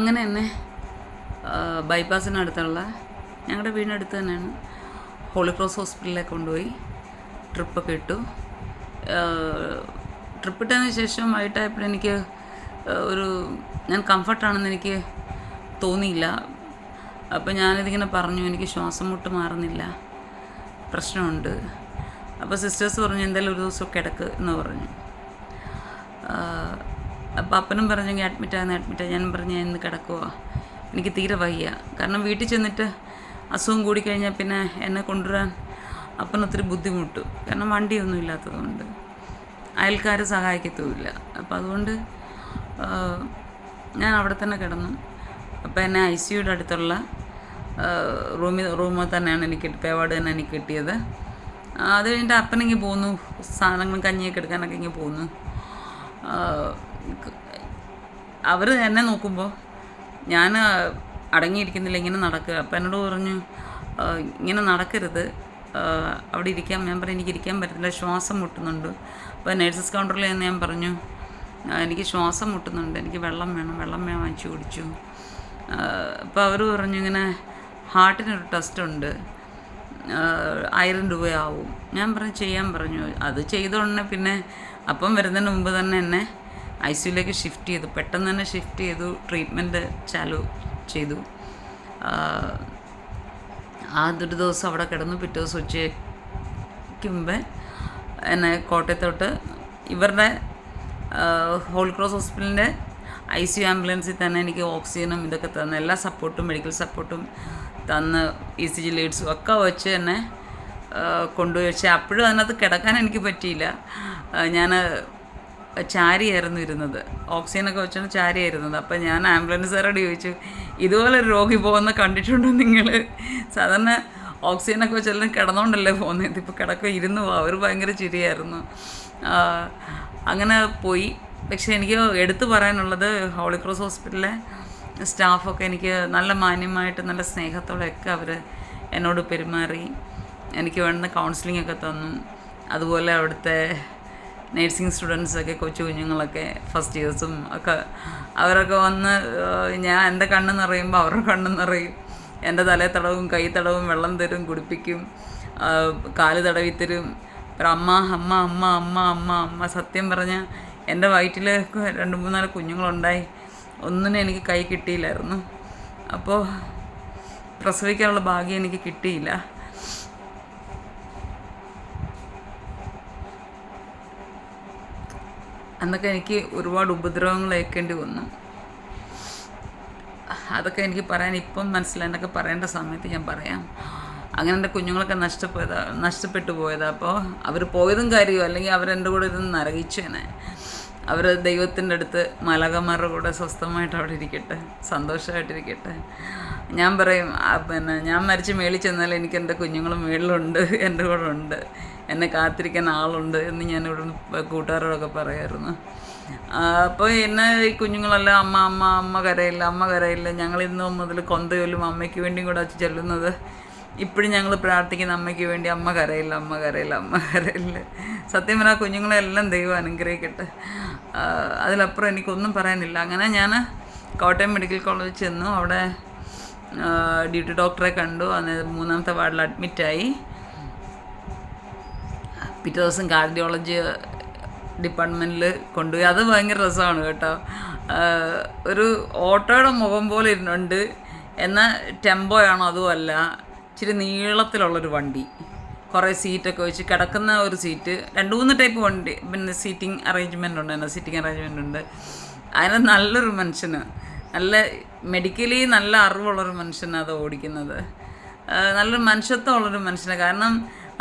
അങ്ങനെ തന്നെ ബൈപ്പാസിനടുത്തുള്ള ഞങ്ങളുടെ വീടിനടുത്ത് തന്നെയാണ്. ഹോളി ക്രോസ് ഹോസ്പിറ്റലിലേക്ക് കൊണ്ടുപോയി ട്രിപ്പൊക്കെ ഇട്ടു. ട്രിപ്പ് ഇട്ടതിന് ശേഷം വൈകിട്ടായപ്പോൾ എനിക്ക് ഒരു ഞാൻ കംഫർട്ടാണെന്ന് എനിക്ക് തോന്നിയില്ല. അപ്പോൾ ഞാനിതിങ്ങനെ പറഞ്ഞു എനിക്ക് ശ്വാസം മുട്ട് മാറുന്നില്ല പ്രശ്നമുണ്ട്. അപ്പോൾ സിസ്റ്റേഴ്സ് പറഞ്ഞു എന്തായാലും ഒരു ദിവസം കിടക്ക് എന്ന് പറഞ്ഞു. അപ്പോൾ അപ്പനും പറഞ്ഞെങ്കിൽ അഡ്മിറ്റാകുന്ന അഡ്മിറ്റാ ഞാൻ പറഞ്ഞു ഞാൻ ഇന്ന് കിടക്കുക എനിക്ക് തീരെ വയ്യ. കാരണം വീട്ടിൽ ചെന്നിട്ട് അസുഖം കൂടിക്കഴിഞ്ഞാൽ പിന്നെ എന്നെ കൊണ്ടുവരാൻ അപ്പന് ഒത്തിരി ബുദ്ധിമുട്ടു. കാരണം വണ്ടിയൊന്നും ഇല്ലാത്തതുകൊണ്ട് അയൽക്കാരെ സഹായിക്കത്തുമില്ല. അപ്പോൾ അതുകൊണ്ട് ഞാൻ അവിടെ തന്നെ കിടന്നു. അപ്പോൾ എന്നെ ഐ സിയുടെ അടുത്തുള്ള റൂമിൽ റൂമിൽ തന്നെയാണ് എനിക്ക് പേവാട് തന്നെ എനിക്ക് കിട്ടിയത്. അത് കഴിഞ്ഞിട്ട് അപ്പനെങ്കിൽ പോന്നു. സാധനങ്ങളും കഞ്ഞിയൊക്കെ എടുക്കാനൊക്കെ ഇങ്ങനെ പോന്നു. അവർ എന്നെ നോക്കുമ്പോൾ ഞാൻ അടങ്ങിയിരിക്കുന്നില്ല ഇങ്ങനെ നടക്കുക. അപ്പം എന്നോട് പറഞ്ഞു ഇങ്ങനെ നടക്കരുത്. അവിടെ ഇരിക്കാൻ ഞാൻ പറഞ്ഞു എനിക്ക് ഇരിക്കാൻ പറ്റുന്നില്ല ശ്വാസം മുട്ടുന്നുണ്ട്. അപ്പോൾ നേഴ്സസ് കൗണ്ടറിൽ നിന്ന് ഞാൻ പറഞ്ഞു എനിക്ക് ശ്വാസം മുട്ടുന്നുണ്ട് എനിക്ക് വെള്ളം വേണം വെള്ളം ഞാൻ വാങ്ങിച്ചു കുടിച്ചു. അപ്പോൾ അവർ പറഞ്ഞു ഇങ്ങനെ ഹാർട്ടിനൊരു ടെസ്റ്റ് ഉണ്ട് ആയിരം രൂപയാവും. ഞാൻ പറഞ്ഞു ചെയ്യാൻ പറഞ്ഞു. അത് ചെയ്തോടനെ പിന്നെ അപ്പം വരുന്നതിന് മുമ്പ് തന്നെ എന്നെ ഐ സിയുലേക്ക് ഷിഫ്റ്റ് ചെയ്തു. പെട്ടെന്ന് തന്നെ ഷിഫ്റ്റ് ചെയ്തു. ട്രീറ്റ്മെന്റ് ചാലു ചെയ്തു. ആദ്യൊരു ദിവസം അവിടെ കിടന്നു. പിറ്റേ ദിവസം ഉച്ചയ്ക്ക് മുമ്പേ എന്നെ കോട്ടയത്തോട്ട് ഇവരുടെ ഹോൾ ക്രോസ് ഹോസ്പിറ്റലിന്റെ ഐ സി യു ആംബുലൻസിൽ തന്നെ എനിക്ക് ഓക്സിജനും ഇതൊക്കെ തന്ന് എല്ലാ സപ്പോർട്ടും മെഡിക്കൽ സപ്പോർട്ടും തന്ന് ഇ സി ജി ലീഡ്സും ഒക്കെ വെച്ച് എന്നെ കൊണ്ടുപോയി. പക്ഷേ അപ്പോഴും അതിനകത്ത് കിടക്കാൻ എനിക്ക് പറ്റിയില്ല. ഞാൻ ചാരിയായിരുന്നു ഇരുന്നത്. ഓക്സിജനൊക്കെ വെച്ചാണ് ചാരിയായിരുന്നത്. അപ്പം ഞാൻ ആംബുലൻസുകാരോട് ചോദിച്ചു ഇതുപോലെ ഒരു രോഗി പോകുന്ന കണ്ടിട്ടുണ്ടോ നിങ്ങൾ സാധാരണ ഓക്സിജനൊക്കെ വെച്ചെല്ലാം കിടന്നുകൊണ്ടല്ലേ പോകുന്നത് ഇതിപ്പോൾ കിടക്കുക ഇരുന്നു അവർ ഭയങ്കര ചിരിയായിരുന്നു. അങ്ങനെ പോയി. പക്ഷേ എനിക്ക് എടുത്തു പറയാനുള്ളത് ഹോളി ക്രോസ് ഹോസ്പിറ്റലിലെ സ്റ്റാഫൊക്കെ എനിക്ക് നല്ല മാന്യമായിട്ട് നല്ല സ്നേഹത്തോടെയൊക്കെ അവർ എന്നോട് പെരുമാറി. എനിക്ക് വേണ്ടുന്ന കൗൺസിലിംഗ് ഒക്കെ തന്നു. അതുപോലെ അവിടുത്തെ നേഴ്സിംഗ് സ്റ്റുഡൻസൊക്കെ കൊച്ചു കുഞ്ഞുങ്ങളൊക്കെ ഫസ്റ്റ് ഇയേഴ്സും ഒക്കെ അവരൊക്കെ വന്ന് ഞാൻ എന്റെ കണ്ണ് നിറയുമ്പോൾ അവരുടെ കണ്ണ് നിറയും എന്റെ തലേ കൈത്തടവും വെള്ളം തരും കുടിപ്പിക്കും കാൽ തടവി തരും. അമ്മ അമ്മ അമ്മ അമ്മ അമ്മ അമ്മ സത്യം പറഞ്ഞാൽ എന്റെ വയറ്റിൽ രണ്ട് മൂന്നാൽ കുഞ്ഞുങ്ങളുണ്ടായി. ഒന്നിനും എനിക്ക് കൈ കിട്ടിയില്ലായിരുന്നു. അപ്പോൾ പ്രസവിക്കാനുള്ള ഭാഗ്യം എനിക്ക് കിട്ടിയില്ല. അന്നൊക്കെ എനിക്ക് ഒരുപാട് ഉപദ്രവങ്ങൾ ഏൽക്കേണ്ടി വന്നു. അതൊക്കെ എനിക്ക് പറയാൻ ഇപ്പം മനസ്സിലായി. എന്നൊക്കെ പറയേണ്ട സമയത്ത് ഞാൻ പറയാം. അങ്ങനെ എന്റെ കുഞ്ഞുങ്ങളൊക്കെ നഷ്ടപ്പോയതാ നഷ്ടപ്പെട്ടു പോയതാ. അപ്പോൾ അവർ പോയതും കാര്യമോ അല്ലെങ്കിൽ അവരെന്റെ കൂടെ ഇതൊന്ന് നരകിച്ചേനെ. അവർ ദൈവത്തിന്റെ അടുത്ത് മലകന്മാരുടെ കൂടെ സ്വസ്ഥമായിട്ട് അവിടെ ഇരിക്കട്ടെ സന്തോഷമായിട്ടിരിക്കട്ടെ. ഞാൻ പറയും പിന്നെ ഞാൻ മരിച്ച് മേളിൽ ചെന്നാൽ എനിക്ക് എന്റെ കുഞ്ഞുങ്ങൾ മേളിലുണ്ട് എന്റെ കൂടെ ഉണ്ട് എന്നെ കാത്തിരിക്കാൻ ആളുണ്ട് എന്ന് ഞാൻ ഇവിടെ കൂട്ടുകാരോടൊക്കെ പറയായിരുന്നു. അപ്പോൾ എന്നെ ഈ കുഞ്ഞുങ്ങളെല്ലാം അമ്മ അമ്മ അമ്മ കരയില്ല അമ്മ കരയില്ല. ഞങ്ങൾ ഇന്ന് മുതൽ കൊന്തയൊല്ലും അമ്മയ്ക്ക് വേണ്ടിയും കൂടെ വച്ച് ചെല്ലുന്നത്. ഇപ്പോഴും ഞങ്ങൾ പ്രാർത്ഥിക്കുന്ന അമ്മയ്ക്ക് വേണ്ടി അമ്മ കരയില്ല അമ്മ കരയില്ല അമ്മ കരയില്ല. സത്യം പറഞ്ഞാൽ കുഞ്ഞുങ്ങളെല്ലാം ദൈവം അനുഗ്രഹിക്കട്ടെ. അതിലപ്പുറം എനിക്കൊന്നും പറയാനില്ല. അങ്ങനെ ഞാൻ കോട്ടയം മെഡിക്കൽ കോളേജിൽ ചെന്നു. അവിടെ ഡ്യൂട്ടി ഡോക്ടറെ കണ്ടു. അന്ന് മൂന്നാമത്തെ വാർഡിൽ അഡ്മിറ്റായി. പിറ്റേ ദിവസം കാർഡിയോളജി ഡിപ്പാർട്ട്മെന്റിൽ കൊണ്ടുപോയി. അത് ഭയങ്കര രസമാണ് കേട്ടോ. ഒരു ഓട്ടോയുടെ മുഖം പോലെ ഇരുന്നുണ്ട്. എന്നാൽ ടെമ്പോയാണോ അതുമല്ല ഇച്ചിരി നീളത്തിലുള്ളൊരു വണ്ടി. കുറേ സീറ്റൊക്കെ വെച്ച് കിടക്കുന്ന ഒരു സീറ്റ്. രണ്ട് മൂന്ന് ടൈപ്പ് വണ്ടി. പിന്നെ സീറ്റിംഗ് അറേഞ്ച്മെന്റ് ഉണ്ട് തന്നെ സീറ്റിംഗ് അറേഞ്ച്മെന്റ് ഉണ്ട്. അതിന് നല്ലൊരു മനുഷ്യന്. നല്ല മെഡിക്കലി നല്ല അറിവുള്ളൊരു മനുഷ്യനാണ് അത് ഓടിക്കുന്നത്. നല്ലൊരു മനുഷ്യത്വമുള്ളൊരു മനുഷ്യന്. കാരണം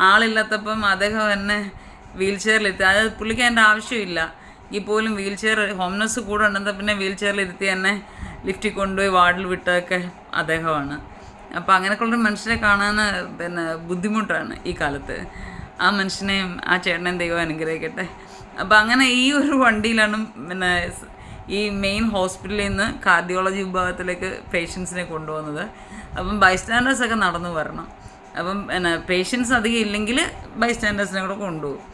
ആളില്ലാത്തപ്പം അദ്ദേഹം എന്നെ വീൽ ചെയറിലിരുത്തി അതായത് പുള്ളിക്ക് അതിന്റെ ആവശ്യമില്ല. ഈ പോലും വീൽ ചെയർ ഹോംനെസ് കൂടെ ഉണ്ടെന്ന് പിന്നെ വീൽ ചെയറിൽ ഇരുത്തി എന്നെ ലിഫ്റ്റിൽ കൊണ്ടുപോയി വാർഡിൽ വിട്ടതൊക്കെ അദ്ദേഹമാണ്. അപ്പോൾ അങ്ങനെയൊക്കെയുള്ളൊരു മനുഷ്യരെ കാണാൻ പിന്നെ ബുദ്ധിമുട്ടാണ് ഈ കാലത്ത്. ആ മനുഷ്യനെയും ആ ചേട്ടനെയും ദൈവം അനുഗ്രഹിക്കട്ടെ. അപ്പോൾ അങ്ങനെ ഈ ഒരു വണ്ടിയിലാണ് പിന്നെ ഈ മെയിൻ ഹോസ്പിറ്റലിൽ നിന്ന് കാർഡിയോളജി വിഭാഗത്തിലേക്ക് പേഷ്യൻസിനെ കൊണ്ടുപോകുന്നത് അപ്പം ബൈസ്റ്റാൻഡേഴ്സ് ഒക്കെ നടന്നു വരണം. അപ്പം പിന്നെ പേഷ്യൻസ് അധികം ഇല്ലെങ്കിൽ ബൈസ്റ്റാൻഡേഴ്സിനെ കൂടെ കൊണ്ടുപോകും.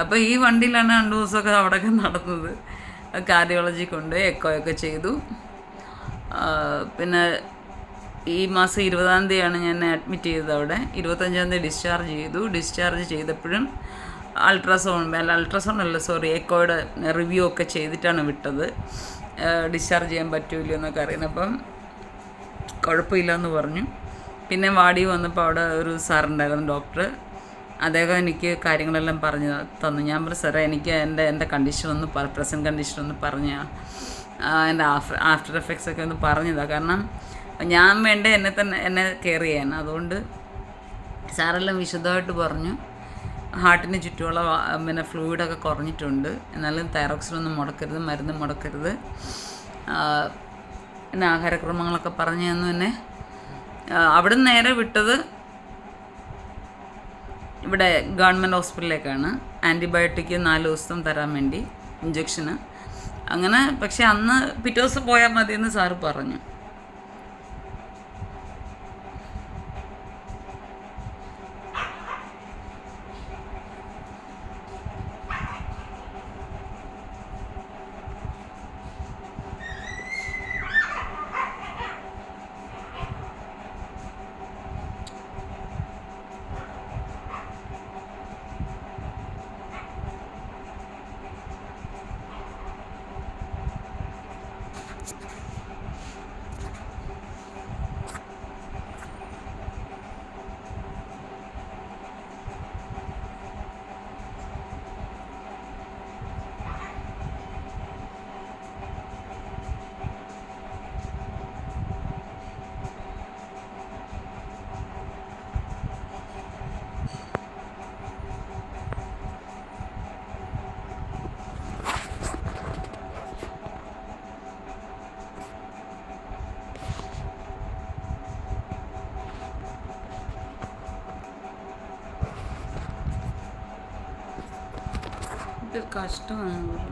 അപ്പോൾ ഈ വണ്ടിയിലാണ് രണ്ട് ദിവസമൊക്കെ അവിടെയൊക്കെ നടന്നത്. കാർഡിയോളജി കൊണ്ട് എക്കോ ഒക്കെ ചെയ്തു. പിന്നെ ഈ മാസം ഇരുപതാം തീയതിയാണ് ഞാൻ അഡ്മിറ്റ് ചെയ്തത് അവിടെ. ഇരുപത്തഞ്ചാം തീയതി ഡിസ്ചാർജ് ചെയ്തു. ഡിസ്ചാർജ് ചെയ്തപ്പോഴും അൾട്രാസൗണ്ട് അല്ല അൾട്രാസൗണ്ട് അല്ല സോറി എക്കോയുടെ റിവ്യൂ ഒക്കെ ചെയ്തിട്ടാണ് വിട്ടത്. ഡിസ്ചാർജ് ചെയ്യാൻ പറ്റൂല എന്നൊക്കെ അറിയുന്നത് അപ്പം കുഴപ്പമില്ല എന്ന് പറഞ്ഞു. പിന്നെ വാടി വന്നപ്പോൾ അവിടെ ഒരു സാറുണ്ടായിരുന്നു ഡോക്ടർ അദ്ദേഹം എനിക്ക് കാര്യങ്ങളെല്ലാം പറഞ്ഞു തന്നു. ഞാൻ പറഞ്ഞു സാറേ എനിക്ക് എന്റെ എന്റെ കണ്ടീഷൻ ഒന്ന് പ്രസന്റ് കണ്ടീഷൻ ഒന്ന് പറഞ്ഞാൽ എന്റെ ആഫ്റ്റർ ആഫ്റ്റർ എഫക്ട്സ് ഒക്കെ ഒന്ന് പറഞ്ഞതാണ് കാരണം ഞാൻ വേണ്ട എന്നെ തന്നെ എന്നെ കെയർ ചെയ്യാൻ. അതുകൊണ്ട് സാറെല്ലാം വിശദമായിട്ട് പറഞ്ഞു. ഹാർട്ടിന് ചുറ്റുമുള്ള പിന്നെ ഫ്ലൂയിഡൊക്കെ കുറഞ്ഞിട്ടുണ്ട്. എന്നാലും തൈറോക്സിനൊന്നും മുടക്കരുത് മരുന്ന് മുടക്കരുത്. പിന്നെ ആഹാരക്രമങ്ങളൊക്കെ പറഞ്ഞു തന്നു തന്നെ അവിടെ നേരെ വിട്ടത് ഇവിടെ ഗവൺമെന്റ് ഹോസ്പിറ്റലിലേക്കാണ്. ആന്റിബയോട്ടിക് നാല് ദിവസം തരാൻ വേണ്ടി ഇഞ്ചക്ഷന്. അങ്ങനെ പക്ഷെ അന്ന് പിറ്റേ ദിവസം പോയാൽ മതിയെന്ന് സാറ് പറഞ്ഞു. ஒருத்தர் கஷ்டம்